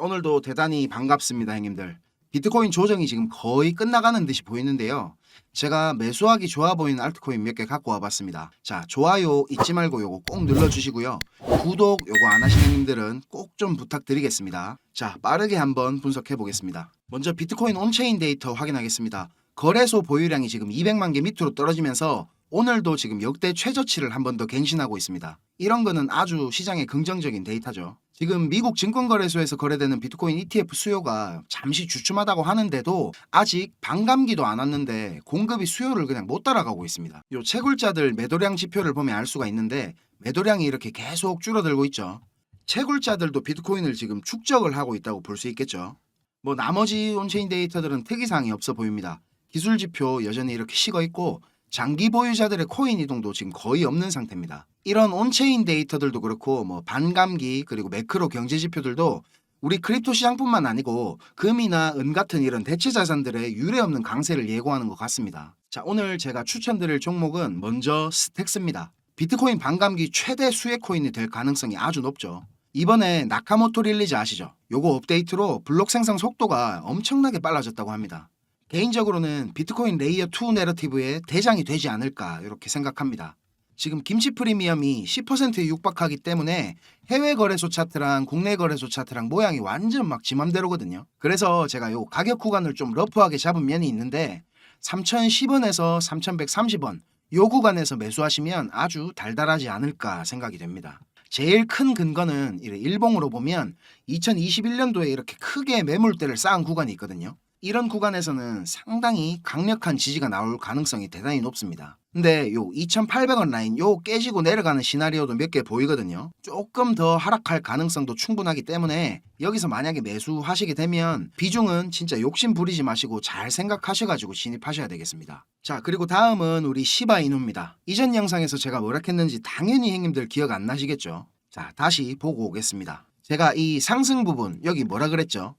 오늘도 대단히 반갑습니다, 형님들. 비트코인 조정이 지금 거의 끝나가는 듯이 보이는데요. 제가 매수하기 좋아 보이는 알트코인 몇 개 갖고 와봤습니다. 자, 좋아요 잊지 말고 요거 꼭 눌러주시고요. 구독 요거 안 하시는 형님들은 꼭 좀 부탁드리겠습니다. 자, 빠르게 한번 분석해 보겠습니다. 먼저 비트코인 온체인 데이터 확인하겠습니다. 거래소 보유량이 지금 200만 개 밑으로 떨어지면서 오늘도 지금 역대 최저치를 한 번 더 갱신하고 있습니다. 이런 거는 아주 시장에 긍정적인 데이터죠. 지금 미국 증권거래소에서 거래되는 비트코인 ETF 수요가 잠시 주춤하다고 하는데도 아직 반감기도 안 왔는데 공급이 수요를 그냥 못 따라가고 있습니다. 요 채굴자들 매도량 지표를 보면 알 수가 있는데 매도량이 이렇게 계속 줄어들고 있죠. 채굴자들도 비트코인을 지금 축적을 하고 있다고 볼 수 있겠죠. 뭐 나머지 온체인 데이터들은 특이사항이 없어 보입니다. 기술 지표 여전히 이렇게 식어 있고 장기 보유자들의 코인 이동도 지금 거의 없는 상태입니다. 이런 온체인 데이터들도 그렇고 뭐 반감기 그리고 매크로 경제 지표들도 우리 크립토 시장뿐만 아니고 금이나 은 같은 이런 대체 자산들의 유례 없는 강세를 예고하는 것 같습니다. 자, 오늘 제가 추천드릴 종목은 먼저 스택스입니다. 비트코인 반감기 최대 수혜 코인이 될 가능성이 아주 높죠. 이번에 나카모토 릴리즈 아시죠? 요거 업데이트로 블록 생성 속도가 엄청나게 빨라졌다고 합니다. 개인적으로는 비트코인 레이어 2 내러티브의 대장이 되지 않을까 이렇게 생각합니다. 지금 김치 프리미엄이 10%에 육박하기 때문에 해외 거래소 차트랑 국내 거래소 차트랑 모양이 완전 막 지맘대로거든요. 그래서 제가 요 가격 구간을 좀 러프하게 잡은 면이 있는데 3,010원에서 3,130원 요 구간에서 매수하시면 아주 달달하지 않을까 생각이 됩니다. 제일 큰 근거는 일봉으로 보면 2021년도에 이렇게 크게 매물대를 쌓은 구간이 있거든요. 이런 구간에서는 상당히 강력한 지지가 나올 가능성이 대단히 높습니다. 근데 요 2,800원 라인 요 깨지고 내려가는 시나리오도 몇 개 보이거든요. 조금 더 하락할 가능성도 충분하기 때문에 여기서 만약에 매수하시게 되면 비중은 진짜 욕심 부리지 마시고 잘 생각하셔가지고 진입하셔야 되겠습니다. 자 그리고 다음은 우리 시바이누입니다. 이전 영상에서 제가 뭐라 했는지 당연히 형님들 기억 안 나시겠죠? 자 다시 보고 오겠습니다. 제가 이 상승 부분 여기 뭐라 그랬죠?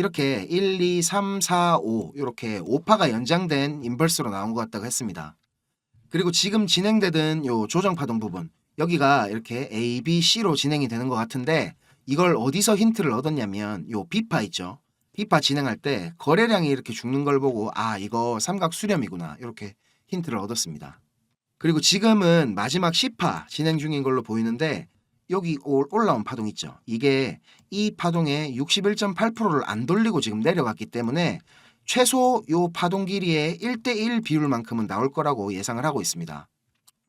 이렇게 1, 2, 3, 4, 5 이렇게 5파가 연장된 인버스로 나온 것 같다고 했습니다. 그리고 지금 진행되던 요 조정 파동 부분 여기가 이렇게 A, B, C로 진행이 되는 것 같은데 이걸 어디서 힌트를 얻었냐면 요 B파 있죠. B파 진행할 때 거래량이 이렇게 죽는 걸 보고 아 이거 삼각 수렴이구나 이렇게 힌트를 얻었습니다. 그리고 지금은 마지막 C파 진행 중인 걸로 보이는데 여기 올- 올라온 파동 있죠. 이게 이 파동의 61.8%를 안 돌리고 지금 내려갔기 때문에 최소 요 파동 길이의 1대1 비율만큼은 나올 거라고 예상을 하고 있습니다.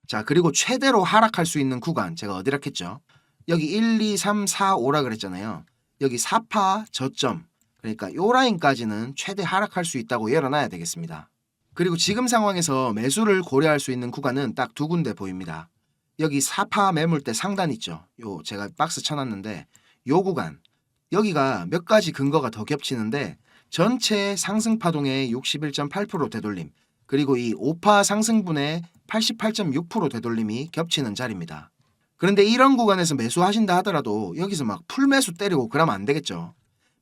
자, 그리고 최대로 하락할 수 있는 구간 제가 어디라 했죠? 여기 1, 2, 3, 4, 5라 그랬잖아요. 여기 4파 저점 그러니까 요 라인까지는 최대 하락할 수 있다고 열어놔야 되겠습니다. 그리고 지금 상황에서 매수를 고려할 수 있는 구간은 딱 두 군데 보입니다. 여기 4파 매물대 상단 있죠. 요 제가 박스 쳐놨는데 요 구간 여기가 몇 가지 근거가 더 겹치는데 전체 상승 파동의 61.8% 되돌림 그리고 이 5파 상승분의 88.6% 되돌림이 겹치는 자리입니다. 그런데 이런 구간에서 매수하신다 하더라도 여기서 막 풀매수 때리고 그러면 안 되겠죠.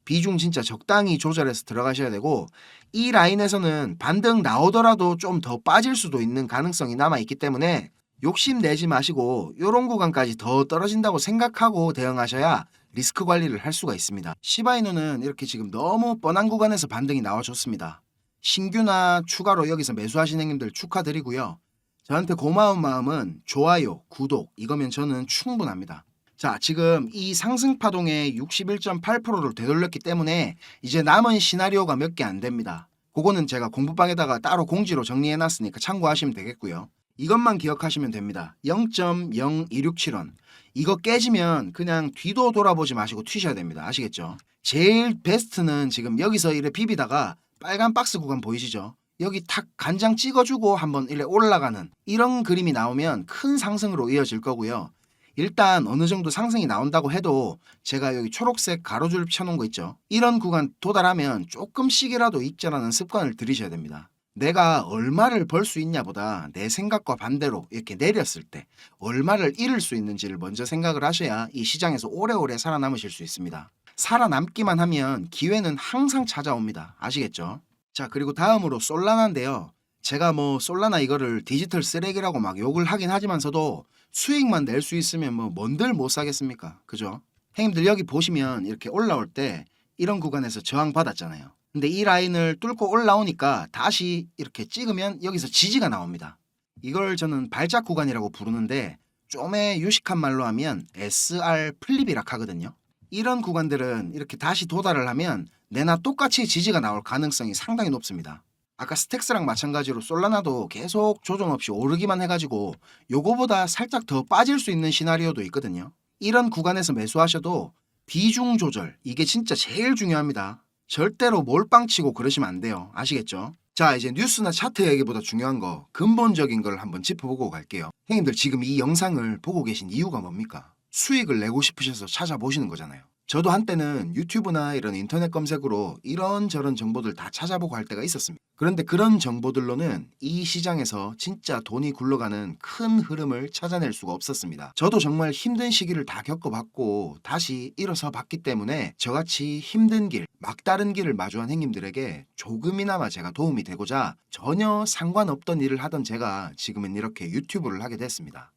비중 진짜 적당히 조절해서 들어가셔야 되고 이 라인에서는 반등 나오더라도 좀 더 빠질 수도 있는 가능성이 남아 있기 때문에 욕심 내지 마시고 이런 구간까지 더 떨어진다고 생각하고 대응하셔야 리스크 관리를 할 수가 있습니다. 시바이누는 이렇게 지금 너무 뻔한 구간에서 반등이 나와줬습니다. 신규나 추가로 여기서 매수하신 형님들 축하드리고요. 저한테 고마운 마음은 좋아요, 구독 이거면 저는 충분합니다. 자, 지금 이 상승 파동의 61.8%를 되돌렸기 때문에 이제 남은 시나리오가 몇 개 안 됩니다. 그거는 제가 공부방에다가 따로 공지로 정리해 놨으니까 참고하시면 되겠고요. 이것만 기억하시면 됩니다. 0.0267원. 이거 깨지면 그냥 뒤도 돌아보지 마시고 튀셔야 됩니다. 아시겠죠? 제일 베스트는 지금 여기서 이래 비비다가 빨간 박스 구간 보이시죠? 여기 탁 간장 찍어주고 한번 이래 올라가는 이런 그림이 나오면 큰 상승으로 이어질 거고요. 일단 어느 정도 상승이 나온다고 해도 제가 여기 초록색 가로줄 펴놓은 거 있죠. 이런 구간 도달하면 조금씩이라도 익절하는 습관을 들이셔야 됩니다. 내가 얼마를 벌 수 있냐보다 내 생각과 반대로 이렇게 내렸을 때 얼마를 잃을 수 있는지를 먼저 생각을 하셔야 이 시장에서 오래오래 살아남으실 수 있습니다. 살아남기만 하면 기회는 항상 찾아옵니다. 아시겠죠? 자, 그리고 다음으로 솔라나인데요. 제가 뭐 솔라나 이거를 디지털 쓰레기라고 막 욕을 하긴 하지만서도 수익만 낼 수 있으면 뭐 뭔들 못 사겠습니까? 그죠? 형님들 여기 보시면 이렇게 올라올 때 이런 구간에서 저항 받았잖아요. 근데 이 라인을 뚫고 올라오니까 다시 이렇게 찍으면 여기서 지지가 나옵니다. 이걸 저는 발작 구간이라고 부르는데 좀의 유식한 말로 하면 SR 플립이라 하거든요. 이런 구간들은 이렇게 다시 도달을 하면 내나 똑같이 지지가 나올 가능성이 상당히 높습니다. 아까 스택스랑 마찬가지로 솔라나도 계속 조정 없이 오르기만 해가지고 요거보다 살짝 더 빠질 수 있는 시나리오도 있거든요. 이런 구간에서 매수하셔도 비중 조절 이게 진짜 제일 중요합니다. 절대로 몰빵치고 그러시면 안 돼요. 아시겠죠? 자 이제 뉴스나 차트 얘기보다 중요한 거 근본적인 걸 한번 짚어보고 갈게요. 형님들 지금 이 영상을 보고 계신 이유가 뭡니까? 수익을 내고 싶으셔서 찾아보시는 거잖아요. 저도 한때는 유튜브나 이런 인터넷 검색으로 이런저런 정보들 다 찾아보고 할 때가 있었습니다. 그런데 그런 정보들로는 이 시장에서 진짜 돈이 굴러가는 큰 흐름을 찾아낼 수가 없었습니다. 저도 정말 힘든 시기를 다 겪어봤고 다시 일어서 봤기 때문에 저같이 힘든 길, 막다른 길을 마주한 행님들에게 조금이나마 제가 도움이 되고자 전혀 상관없던 일을 하던 제가 지금은 이렇게 유튜브를 하게 됐습니다.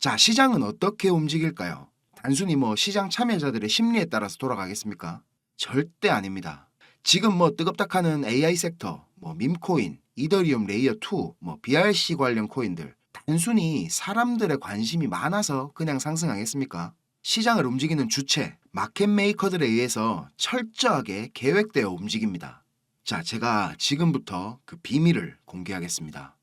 자, 시장은 어떻게 움직일까요? 단순히 뭐 시장 참여자들의 심리에 따라서 돌아가겠습니까? 절대 아닙니다. 지금 뭐 뜨겁다하는 AI 섹터, 뭐 밈코인, 이더리움 레이어 2, 뭐 BRC 관련 코인들 단순히 사람들의 관심이 많아서 그냥 상승하겠습니까? 시장을 움직이는 주체, 마켓 메이커들에 의해서 철저하게 계획되어 움직입니다. 자, 제가 지금부터 그 비밀을 공개하겠습니다.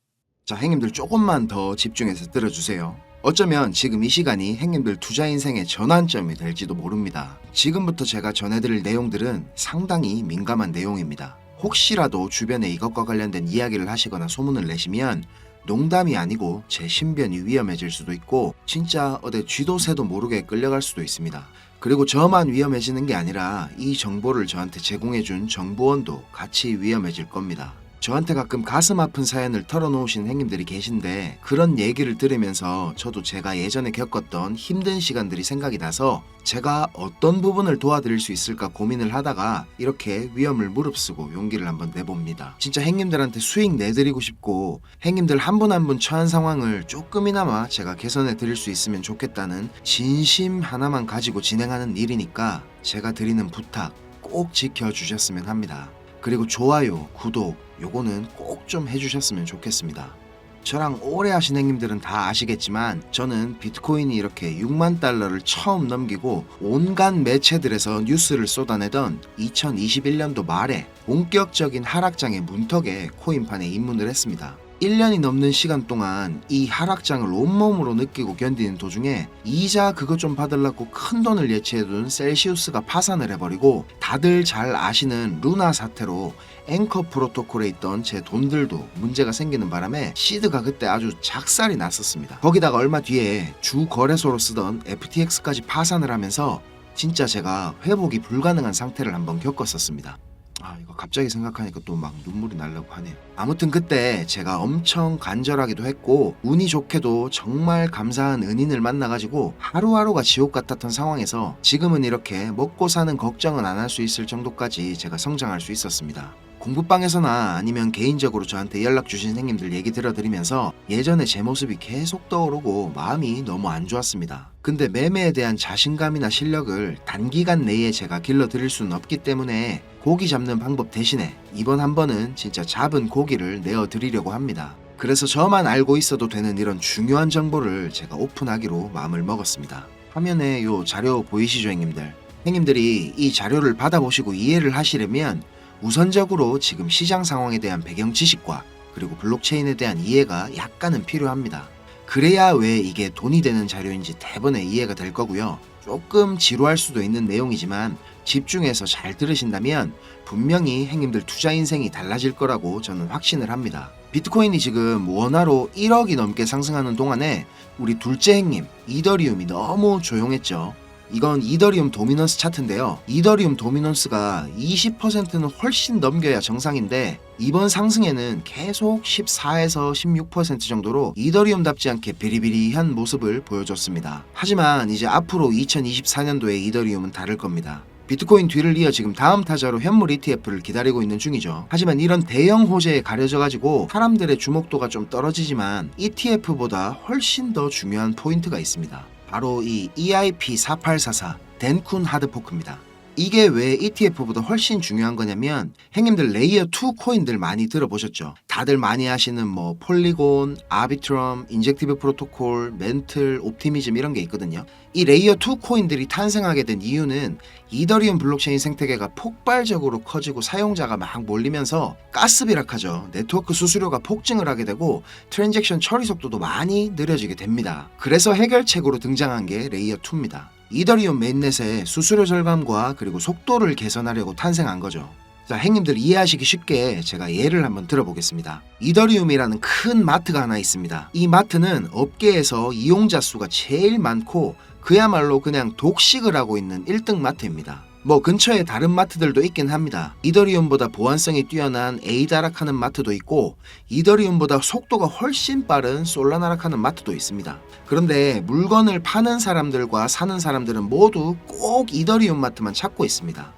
자, 행님들 조금만 더 집중해서 들어주세요. 어쩌면 지금 이 시간이 행님들 투자 인생의 전환점이 될지도 모릅니다. 지금부터 제가 전해드릴 내용들은 상당히 민감한 내용입니다. 혹시라도 주변에 이것과 관련된 이야기를 하시거나 소문을 내시면 농담이 아니고 제 신변이 위험해질 수도 있고 진짜 어디 쥐도 새도 모르게 끌려갈 수도 있습니다. 그리고 저만 위험해지는 게 아니라 이 정보를 저한테 제공해준 정보원도 같이 위험해질 겁니다. 저한테 가끔 가슴 아픈 사연을 털어놓으신 행님들이 계신데 그런 얘기를 들으면서 저도 제가 예전에 겪었던 힘든 시간들이 생각이 나서 제가 어떤 부분을 도와드릴 수 있을까 고민을 하다가 이렇게 위험을 무릅쓰고 용기를 한번 내봅니다. 진짜 행님들한테 수익 내드리고 싶고 행님들 한 분 한분 처한 상황을 조금이나마 제가 개선해 드릴 수 있으면 좋겠다는 진심 하나만 가지고 진행하는 일이니까 제가 드리는 부탁 꼭 지켜주셨으면 합니다. 그리고 좋아요, 구독 요거는 꼭 좀 해주셨으면 좋겠습니다. 저랑 오래 하신 행님들은 다 아시겠지만 저는 비트코인이 이렇게 6만 달러를 처음 넘기고 온갖 매체들에서 뉴스를 쏟아내던 2021년도 말에 본격적인 하락장의 문턱에 코인판에 입문을 했습니다. 1년이 넘는 시간 동안 이 하락장을 온몸으로 느끼고 견디는 도중에 이자 그거 좀 받으려고 큰 돈을 예치해둔 셀시우스가 파산을 해버리고 다들 잘 아시는 루나 사태로 앵커 프로토콜에 있던 제 돈들도 문제가 생기는 바람에 시드가 그때 아주 작살이 났었습니다. 거기다가 얼마 뒤에 주 거래소로 쓰던 FTX까지 파산을 하면서 진짜 제가 회복이 불가능한 상태를 한번 겪었었습니다. 아 이거 갑자기 생각하니까 또 막 눈물이 나려고 하네요. 아무튼 그때 제가 엄청 간절하기도 했고 운이 좋게도 정말 감사한 은인을 만나가지고 하루하루가 지옥 같았던 상황에서 지금은 이렇게 먹고 사는 걱정은 안 할 수 있을 정도까지 제가 성장할 수 있었습니다. 공부방에서나 아니면 개인적으로 저한테 연락 주신 선생님들 얘기 들어드리면서 예전에 제 모습이 계속 떠오르고 마음이 너무 안 좋았습니다. 근데 매매에 대한 자신감이나 실력을 단기간 내에 제가 길러드릴 수는 없기 때문에 고기 잡는 방법 대신에 이번 한 번은 진짜 잡은 고기를 내어드리려고 합니다. 그래서 저만 알고 있어도 되는 이런 중요한 정보를 제가 오픈하기로 마음을 먹었습니다. 화면에 요 자료 보이시죠, 형님들? 형님들이 이 자료를 받아보시고 이해를 하시려면 우선적으로 지금 시장 상황에 대한 배경 지식과 그리고 블록체인에 대한 이해가 약간은 필요합니다. 그래야 왜 이게 돈이 되는 자료인지 대번에 이해가 될 거고요. 조금 지루할 수도 있는 내용이지만 집중해서 잘 들으신다면 분명히 행님들 투자 인생이 달라질 거라고 저는 확신을 합니다. 비트코인이 지금 원화로 1억이 넘게 상승하는 동안에 우리 둘째 행님 이더리움이 너무 조용했죠. 이건 이더리움 도미넌스 차트인데요. 이더리움 도미넌스가 20%는 훨씬 넘겨야 정상인데 이번 상승에는 계속 14에서 16% 정도로 이더리움답지 않게 비리비리한 모습을 보여줬습니다. 하지만 이제 앞으로 2024년도에 이더리움은 다를 겁니다. 비트코인 뒤를 이어 지금 다음 타자로 현물 ETF를 기다리고 있는 중이죠. 하지만 이런 대형 호재에 가려져 가지고 사람들의 주목도가 좀 떨어지지만 ETF보다 훨씬 더 중요한 포인트가 있습니다. 바로 이 EIP4844 덴쿤 하드포크입니다. 이게 왜 ETF보다 훨씬 중요한 거냐면 행님들 레이어 2 코인들 많이 들어보셨죠? 다들 많이 하시는 뭐 폴리곤, 아비트럼, 인젝티브 프로토콜, 멘틀, 옵티미즘 이런 게 있거든요. 이 레이어 2 코인들이 탄생하게 된 이유는 이더리움 블록체인 생태계가 폭발적으로 커지고 사용자가 막 몰리면서 가스비락하죠. 네트워크 수수료가 폭증을 하게 되고 트랜잭션 처리 속도도 많이 느려지게 됩니다. 그래서 해결책으로 등장한 게 레이어 2입니다. 이더리움 메인넷의 수수료 절감과 그리고 속도를 개선하려고 탄생한 거죠. 자, 행님들 이해하시기 쉽게 제가 예를 한번 들어보겠습니다. 이더리움이라는 큰 마트가 하나 있습니다. 이 마트는 업계에서 이용자 수가 제일 많고 그야말로 그냥 독식을 하고 있는 1등 마트입니다. 뭐 근처에 다른 마트들도 있긴 합니다. 이더리움보다 보안성이 뛰어난 에이다락하는 마트도 있고 이더리움보다 속도가 훨씬 빠른 솔라나락하는 마트도 있습니다. 그런데 물건을 파는 사람들과 사는 사람들은 모두 꼭 이더리움 마트만 찾고 있습니다.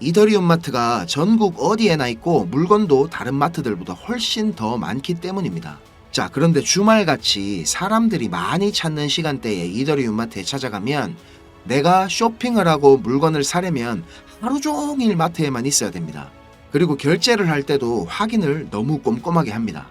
이더리움 마트가 전국 어디에나 있고 물건도 다른 마트들보다 훨씬 더 많기 때문입니다. 자, 그런데 주말같이 사람들이 많이 찾는 시간대에 이더리움 마트에 찾아가면 내가 쇼핑을 하고 물건을 사려면 하루 종일 마트에만 있어야 됩니다. 그리고 결제를 할 때도 확인을 너무 꼼꼼하게 합니다.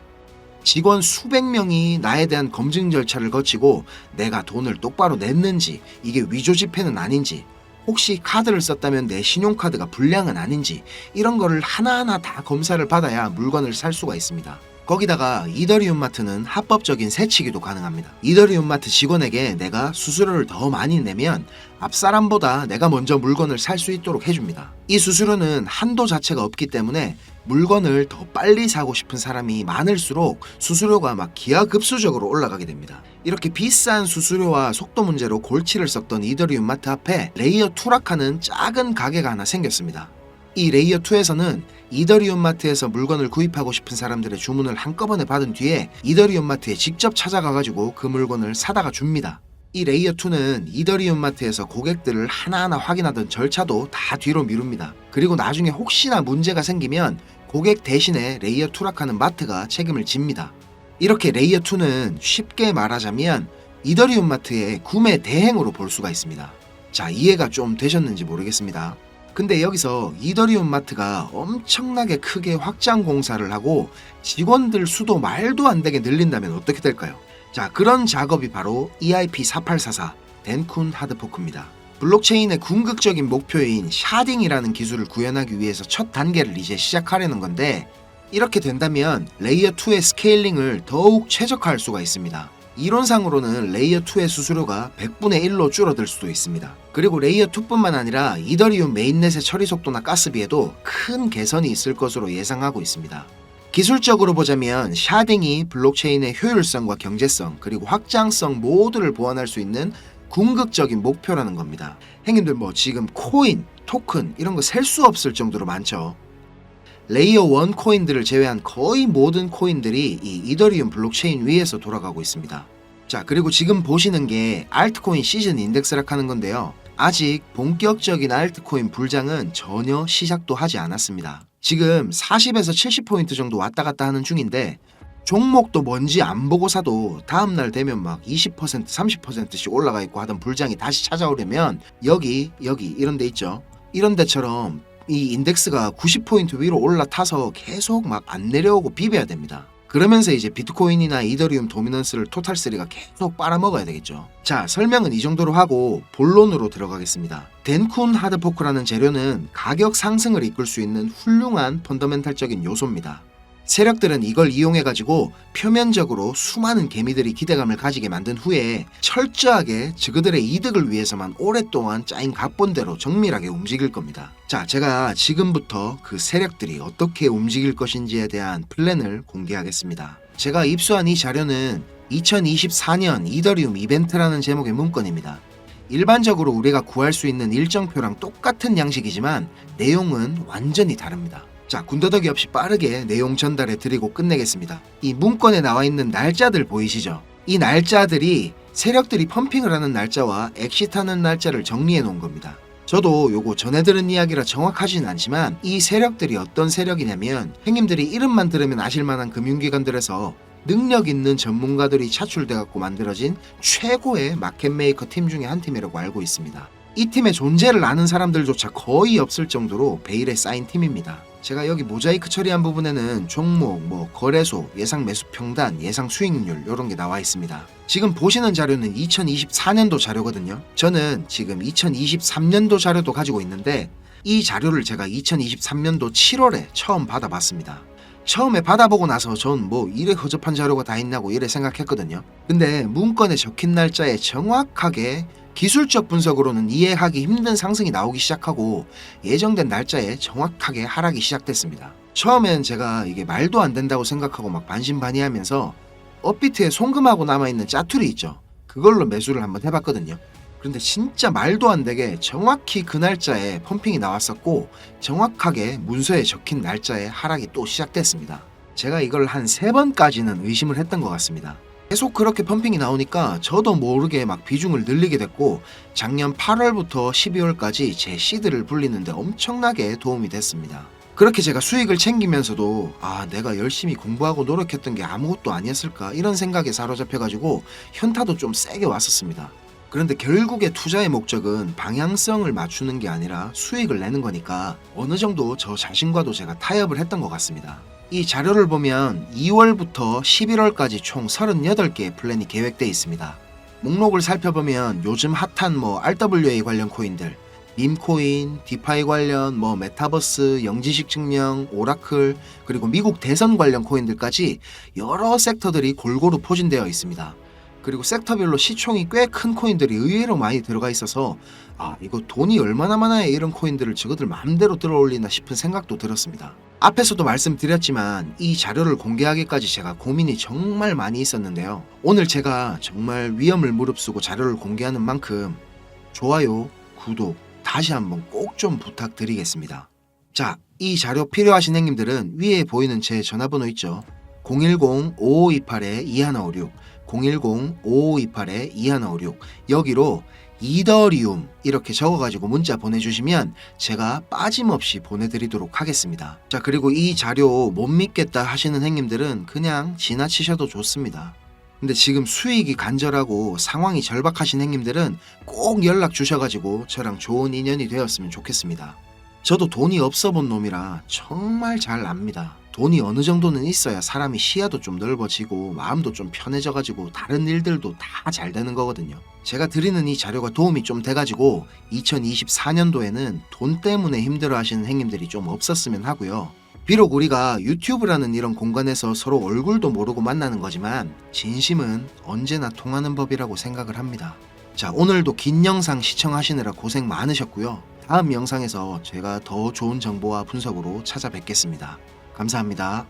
직원 수백 명이 나에 대한 검증 절차를 거치고 내가 돈을 똑바로 냈는지, 이게 위조 지폐는 아닌지, 혹시 카드를 썼다면 내 신용카드가 불량은 아닌지, 이런 거를 하나하나 다 검사를 받아야 물건을 살 수가 있습니다. 거기다가 이더리움 마트는 합법적인 세치기도 가능합니다. 이더리움 마트 직원에게 내가 수수료를 더 많이 내면 앞 사람보다 내가 먼저 물건을 살 수 있도록 해줍니다. 이 수수료는 한도 자체가 없기 때문에 물건을 더 빨리 사고 싶은 사람이 많을수록 수수료가 막 기하급수적으로 올라가게 됩니다. 이렇게 비싼 수수료와 속도 문제로 골치를 썩던 이더리움 마트 앞에 레이어 투락하는 작은 가게가 하나 생겼습니다. 이 레이어 2에서는 이더리움 마트에서 물건을 구입하고 싶은 사람들의 주문을 한꺼번에 받은 뒤에 이더리움 마트에 직접 찾아가가지고 그 물건을 사다가 줍니다. 이 레이어 2는 이더리움 마트에서 고객들을 하나하나 확인하던 절차도 다 뒤로 미룹니다. 그리고 나중에 혹시나 문제가 생기면 고객 대신에 레이어 2락하는 마트가 책임을 집니다. 이렇게 레이어 2는 쉽게 말하자면 이더리움 마트의 구매 대행으로 볼 수가 있습니다. 자, 이해가 좀 되셨는지 모르겠습니다. 근데 여기서 이더리움 마트가 엄청나게 크게 확장 공사를 하고 직원들 수도 말도 안 되게 늘린다면 어떻게 될까요? 자, 그런 작업이 바로 E EIP4844 덴쿤 하드포크입니다. 블록체인의 궁극적인 목표인 샤딩이라는 기술을 구현하기 위해서 첫 단계를 이제 시작하려는 건데 이렇게 된다면 레이어 2의 스케일링을 더욱 최적화할 수가 있습니다. 이론상으로는 레이어 2의 수수료가 100분의 1로 줄어들 수도 있습니다. 그리고 레이어 2뿐만 아니라 이더리움 메인넷의 처리 속도나 가스비에도 큰 개선이 있을 것으로 예상하고 있습니다. 기술적으로 보자면 샤딩이 블록체인의 효율성과 경제성 그리고 확장성 모두를 보완할 수 있는 궁극적인 목표라는 겁니다. 행님들 뭐 지금 코인, 토큰 이런 거 셀 수 없을 정도로 많죠. 레이어 1 코인들을 제외한 거의 모든 코인들이 이 이더리움 블록체인 위에서 돌아가고 있습니다. 자, 그리고 지금 보시는 게 알트코인 시즌 인덱스락 하는 건데요. 아직 본격적인 알트코인 불장은 전혀 시작도 하지 않았습니다. 지금 40에서 70포인트 정도 왔다 갔다 하는 중인데 종목도 뭔지 안 보고 사도 다음날 되면 막 20% 30%씩 올라가 있고 하던 불장이 다시 찾아오려면 여기 여기 이런 데 있죠. 이런 데처럼 이 인덱스가 90포인트 위로 올라타서 계속 막 안 내려오고 비벼야 됩니다. 그러면서 이제 비트코인이나 이더리움 도미넌스를 토탈3가 계속 빨아먹어야 되겠죠. 자, 설명은 이 정도로 하고 본론으로 들어가겠습니다. 덴쿤 하드포크라는 재료는 가격 상승을 이끌 수 있는 훌륭한 펀더멘탈적인 요소입니다. 세력들은 이걸 이용해가지고 표면적으로 수많은 개미들이 기대감을 가지게 만든 후에 철저하게 저그들의 이득을 위해서만 오랫동안 짜인 각본대로 정밀하게 움직일 겁니다. 자, 제가 지금부터 그 세력들이 어떻게 움직일 것인지에 대한 플랜을 공개하겠습니다. 제가 입수한 이 자료는 2024년 이더리움 이벤트라는 제목의 문건입니다. 일반적으로 우리가 구할 수 있는 일정표랑 똑같은 양식이지만 내용은 완전히 다릅니다. 자, 군더더기 없이 빠르게 내용 전달해 드리고 끝내겠습니다. 이 문건에 나와 있는 날짜들 보이시죠? 이 날짜들이 세력들이 펌핑을 하는 날짜와 엑시트하는 날짜를 정리해 놓은 겁니다. 저도 요거 전해 들은 이야기라 정확하진 않지만 이 세력들이 어떤 세력이냐면 행님들이 이름만 들으면 아실 만한 금융기관들에서 능력 있는 전문가들이 차출돼 갖고 만들어진 최고의 마켓 메이커 팀 중에 한 팀이라고 알고 있습니다. 이 팀의 존재를 아는 사람들조차 거의 없을 정도로 베일에 쌓인 팀입니다. 제가 여기 모자이크 처리한 부분에는 종목, 뭐 거래소, 예상 매수 평단, 예상 수익률 이런 게 나와 있습니다. 지금 보시는 자료는 2024년도 자료거든요. 저는 지금 2023년도 자료도 가지고 있는데 이 자료를 제가 2023년도 7월에 처음 받아봤습니다. 처음에 받아보고 나서 전 뭐 이래 허접한 자료가 다 있냐고 이래 생각했거든요. 근데 문건에 적힌 날짜에 정확하게 기술적 분석으로는 이해하기 힘든 상승이 나오기 시작하고 예정된 날짜에 정확하게 하락이 시작됐습니다. 처음엔 제가 이게 말도 안 된다고 생각하고 막 반신반의하면서 업비트에 송금하고 남아있는 짜투리 있죠. 그걸로 매수를 한번 해봤거든요. 그런데 진짜 말도 안 되게 정확히 그 날짜에 펌핑이 나왔었고 정확하게 문서에 적힌 날짜에 하락이 또 시작됐습니다. 제가 이걸 한 세 번까지는 의심을 했던 것 같습니다. 계속 그렇게 펌핑이 나오니까 저도 모르게 막 비중을 늘리게 됐고 작년 8월부터 12월까지 제 시드를 불리는데 엄청나게 도움이 됐습니다. 그렇게 제가 수익을 챙기면서도 아 내가 열심히 공부하고 노력했던 게 아무것도 아니었을까 이런 생각에 사로잡혀가지고 현타도 좀 세게 왔었습니다. 그런데 결국에 투자의 목적은 방향성을 맞추는 게 아니라 수익을 내는 거니까 어느 정도 저 자신과도 제가 타협을 했던 것 같습니다. 이 자료를 보면 2월부터 11월까지 총 38개의 플랜이 계획되어 있습니다. 목록을 살펴보면 요즘 핫한 뭐 RWA 관련 코인들, 밈코인, 디파이 관련 뭐 메타버스, 영지식 증명, 오라클, 그리고 미국 대선 관련 코인들까지 여러 섹터들이 골고루 포진되어 있습니다. 그리고 섹터별로 시총이 꽤 큰 코인들이 의외로 많이 들어가 있어서 아 이거 돈이 얼마나 많아야 이런 코인들을 저거들 마음대로 들어올리나 싶은 생각도 들었습니다. 앞에서도 말씀드렸지만 이 자료를 공개하기까지 제가 고민이 정말 많이 있었는데요. 오늘 제가 정말 위험을 무릅쓰고 자료를 공개하는 만큼 좋아요, 구독 다시 한번 꼭 좀 부탁드리겠습니다. 자, 이 자료 필요하신 행님들은 위에 보이는 제 전화번호 있죠. 010-5528-2156 010-5528-2156 여기로 이더리움 이렇게 적어가지고 문자 보내주시면 제가 빠짐없이 보내드리도록 하겠습니다. 자 그리고 이 자료 못 믿겠다 하시는 행님들은 그냥 지나치셔도 좋습니다. 근데 지금 수익이 간절하고 상황이 절박하신 행님들은 꼭 연락 주셔가지고 저랑 좋은 인연이 되었으면 좋겠습니다. 저도 돈이 없어 본 놈이라 정말 잘 압니다. 돈이 어느 정도는 있어야 사람이 시야도 좀 넓어지고 마음도 좀 편해져가지고 다른 일들도 다 잘 되는 거거든요. 제가 드리는 이 자료가 도움이 좀 돼가지고 2024년도에는 돈 때문에 힘들어 하시는 행님들이 좀 없었으면 하고요. 비록 우리가 유튜브라는 이런 공간에서 서로 얼굴도 모르고 만나는 거지만 진심은 언제나 통하는 법이라고 생각을 합니다. 자, 오늘도 긴 영상 시청하시느라 고생 많으셨고요. 다음 영상에서 제가 더 좋은 정보와 분석으로 찾아뵙겠습니다. 감사합니다.